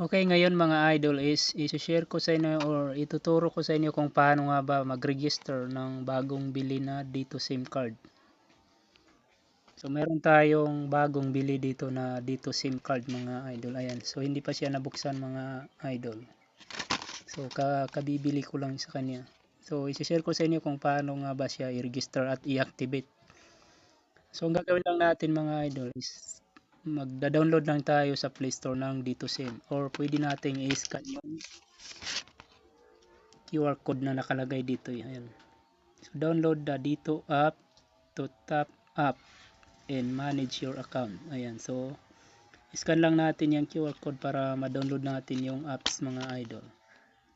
Okay, ngayon mga idol is i-share ko sa inyo or ituturo ko sa inyo kung paano nga ba mag-register ng bagong bili na dito SIM card. So meron tayong bagong bili dito na dito SIM card mga idol. Ayan. So hindi pa siya nabuksan mga idol. So ka kabibili ko lang sa kanya. So i-share ko sa inyo kung paano nga ba siya i-register at i-activate. So ang gagawin lang natin mga idol is magda-download lang tayo sa Play Store ng dito SIM. Or pwede nating i-scan yung QR code na nakalagay dito ayan. So download the dito app. To tap up and manage your account. Ayan. So scan lang natin yung QR code para ma-download natin yung apps mga idol.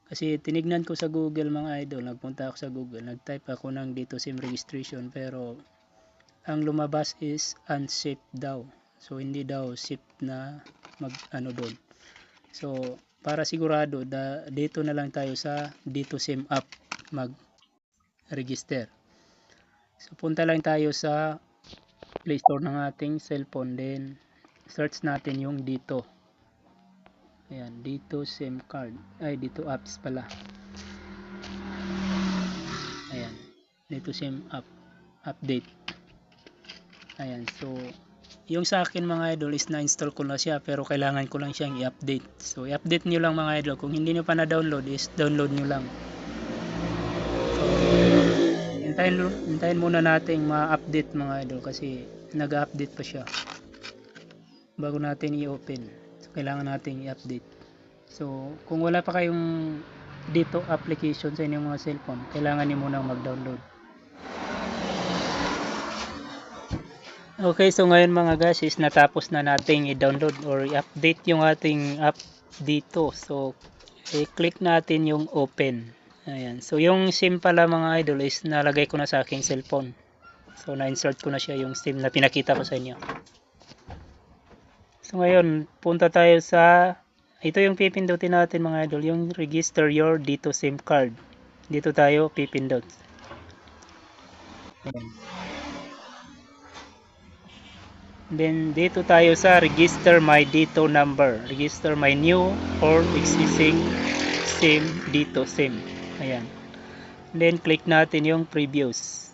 Kasi tinignan ko sa Google mga idol. Nagpunta ako sa Google. Nag-type ako ng dito SIM registration. Pero ang lumabas is unsafe daw So hindi daw sip na mag ano doon. So para sigurado da, dito na lang tayo sa dito sim app mag register. So punta lang tayo sa Play Store ng ating cellphone then search natin yung dito. Ayan, dito SIM card. Ay, dito apps pala. Ayan, dito SIM app update. Ayan, so yung sa akin mga idol is na-install ko na siya pero kailangan ko lang siyang i-update. So i-update nyo lang mga idol. Kung hindi nyo pa na-download is download nyo lang. So hintayin, hintayin muna natin ma-update mga idol kasi nag-update pa siya. Bago natin i-open. So kailangan natin i-update. So kung wala pa kayong dito application sa inyong mga cellphone, kailangan niyo muna mag-download. Okay, so ngayon mga guys is natapos na nating i-download or i-update yung ating app dito. So, i-click natin yung open. Ayan. So, yung SIM pala mga idol is nalagay ko na sa aking cellphone. So, na-insert ko na siya yung SIM na pinakita ko sa inyo. So, ngayon, punta tayo sa ito yung pipindutin natin mga idol, yung register your dito SIM card. Dito tayo pipindot. Ayan. Then dito tayo sa register my dito number. Register my new or existing SIM dito SIM. Ayan. Then click natin yung previous.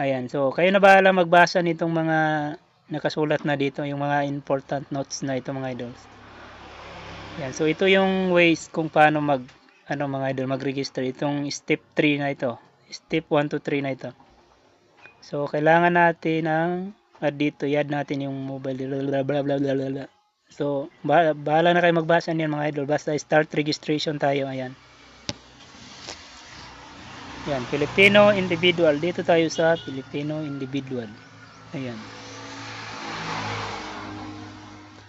Ayan. So kayo na bahala magbasa nitong mga nakasulat na dito yung mga important notes na ito mga idols. Ayan. So ito yung ways kung paano mag ano mga idol mag-register itong step 3 na ito. Step 1 to 3 na ito. So kailangan natin ng at dito yad natin yung mobile blah blah blah blah, blah. so bahala na kayo magbasa niyan mga idol. Basta start registration tayo ayan. Yan Filipino individual. Dito tayo sa Filipino individual. Ayan.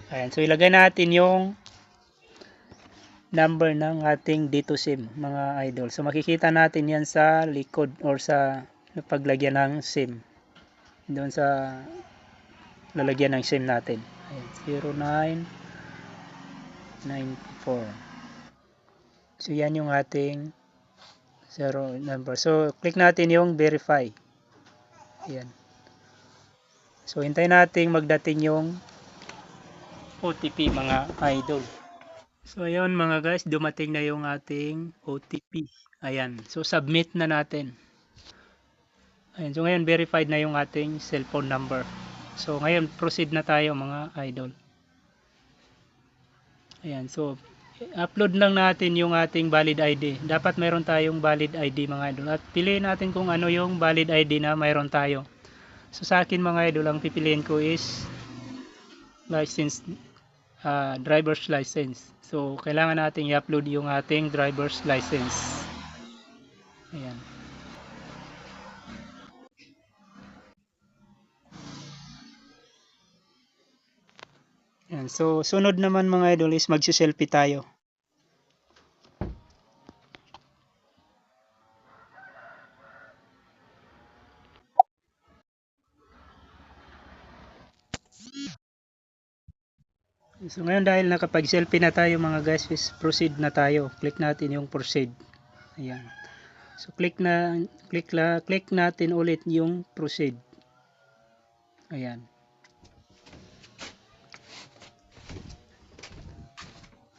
Ayan so ilagay natin yung number ng ating dito sim mga idol. So makikita natin yan sa likod or sa paglagyan ng sim doon sa lalagyan ng SIM natin. Ayan, 0994. So yan yung ating zero number. So click natin yung verify. Ayan. So hintayin natin magdating yung OTP mga idol. So ayun mga guys, dumating na yung ating OTP. Ayan. So submit na natin. Ayan, so ngayon verified na yung ating cellphone number. So ngayon proceed na tayo mga idol. Ayan, so upload lang natin yung ating valid ID. Dapat mayroon tayong valid ID mga idol. At piliin natin kung ano yung valid ID na mayroon tayo. So sa akin mga idol, ang pipiliin ko is license uh, driver's license. So kailangan nating i-upload yung ating driver's license. Ayan. Yan. So, sunod naman mga idol is magsiselfie tayo. So ngayon dahil nakapag-selfie na tayo mga guys, is proceed na tayo. Click natin yung proceed. Ayan. So click na click la click natin ulit yung proceed. Ayan.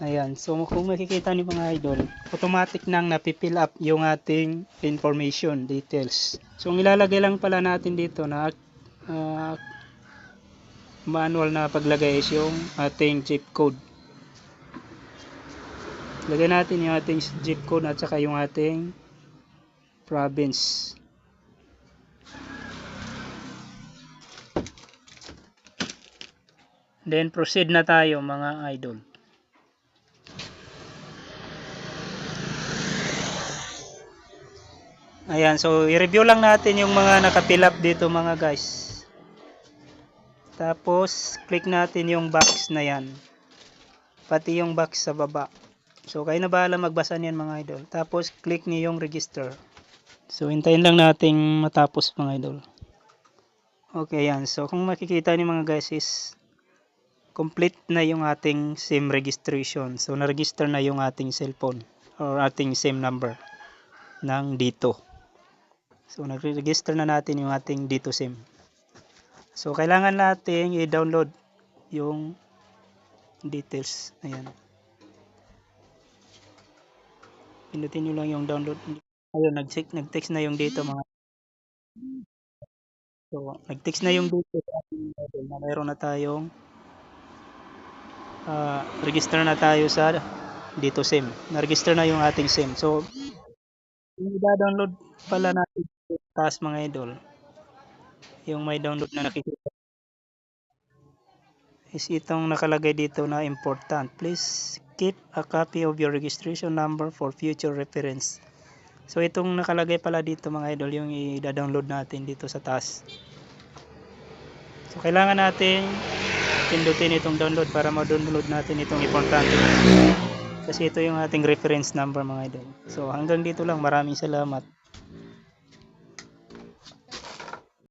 Ayan, so kung makikita ni mga idol, automatic nang napipill up yung ating information, details. So ang ilalagay lang pala natin dito na ah, manual na paglagay is yung ating zip code. Lagay natin yung ating zip code at saka yung ating province. Then proceed na tayo mga idol. Ayan, so i-review lang natin yung mga nakapill up dito mga guys. Tapos, click natin yung box na yan. Pati yung box sa baba. So, kayo na bahala magbasa niyan mga idol. Tapos, click niyo yung register. So, hintayin lang nating matapos mga idol. Okay, yan. So, kung makikita niyo mga guys is complete na yung ating SIM registration. So, na-register na yung ating cellphone or ating SIM number ng dito. So, nagre-register na natin yung ating dito SIM. So, kailangan natin i-download yung details. Ayan. Pinutin nyo lang yung download. Ayun, nag-text, nag-text na yung dito mga So, nag-text na yung dito sa na meron na tayong ah, register na tayo sa dito SIM. Na-register na yung ating SIM. So, i-download pala sa taas mga idol, yung may download na nakikita is itong nakalagay dito na important. Please keep a copy of your registration number for future reference. So itong nakalagay pala dito mga idol yung i-download natin dito sa taas. So kailangan natin pindutin itong download para ma-download natin itong importante. Kasi ito yung ating reference number mga idol. So hanggang dito lang. Maraming salamat.